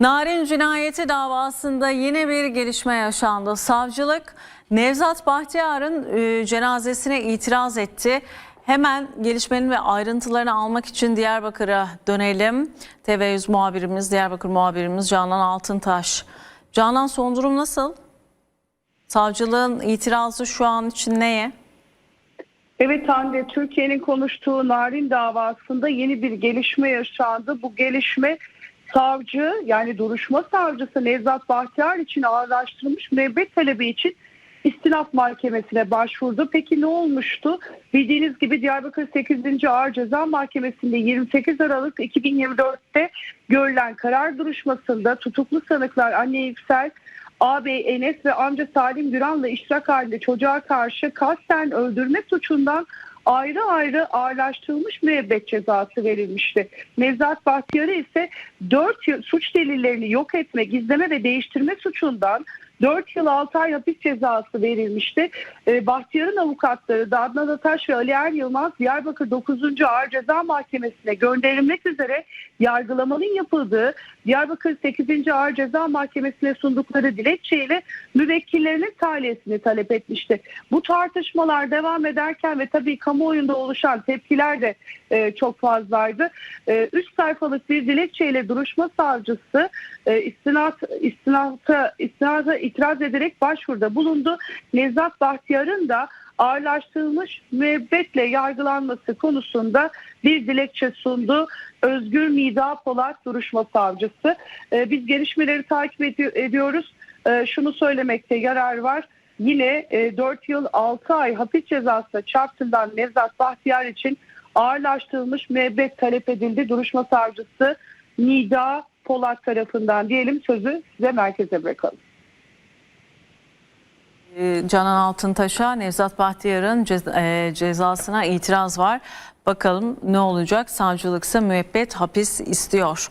Narin cinayeti davasında yine bir gelişme yaşandı. Savcılık Nevzat Bahtiyar'ın e, cenazesine itiraz etti. Hemen gelişmenin ve ayrıntılarını almak için Diyarbakır'a dönelim. TV100 muhabirimiz, Diyarbakır muhabirimiz Canan Altıntaş. Canan son durum nasıl? Savcılığın itirazı şu an için neye? Evet Hande, Türkiye'nin konuştuğu Narin davasında yeni bir gelişme yaşandı. Bu gelişme savcı yani duruşma savcısı Nevzat Bahtiyar için ağırlaştırılmış müebbet talebi için istinaf mahkemesine başvurdu. Peki ne olmuştu? Bildiğiniz gibi Diyarbakır 8. Ağır Ceza Mahkemesi'nde 28 Aralık 2024'te görülen karar duruşmasında tutuklu sanıklar anne Yüksel, ağabey Enes ve amca Salim Güran'la iştirak halinde çocuğa karşı kasten öldürme suçundan ayrı ayrı ağırlaştırılmış müebbet cezası verilmişti. Nevzat Bahtiyar'a ise 4 yıl suç delillerini yok etme, gizleme ve değiştirme suçundan 4 yıl 6 ay hapis cezası verilmişti. Ee, Bahtiyar'ın avukatları da Adnan Ataş ve Ali Er Yılmaz Diyarbakır 9. Ağır Ceza Mahkemesi'ne gönderilmek üzere yargılamanın yapıldığı Diyarbakır 8. Ağır Ceza Mahkemesi'ne sundukları dilekçeyle müvekkillerinin tahliyesini talep etmişti. Bu tartışmalar devam ederken ve tabii kamuoyunda oluşan tepkiler de e, çok fazlaydı. E, üç sayfalık bir dilekçeyle duruşma savcısı e, istinat, istinata, istinata itiraz ederek başvuruda bulundu. Nevzat Bahtiyar'ın da ağırlaştırılmış müebbetle yargılanması konusunda bir dilekçe sundu. Özgür Mida Polat duruşma savcısı. Ee, biz gelişmeleri takip edi- ediyoruz. Ee, şunu söylemekte yarar var. Yine e, 4 yıl 6 ay hapis cezasına çarptırılan Nevzat Bahtiyar için ağırlaştırılmış müebbet talep edildi. Duruşma savcısı Nida Polat tarafından diyelim sözü size merkeze bırakalım. Ee, Canan Altıntaş'a Nevzat Bahtiyar'ın e, cezasına itiraz var. Bakalım ne olacak? Savcılıksa müebbet hapis istiyor.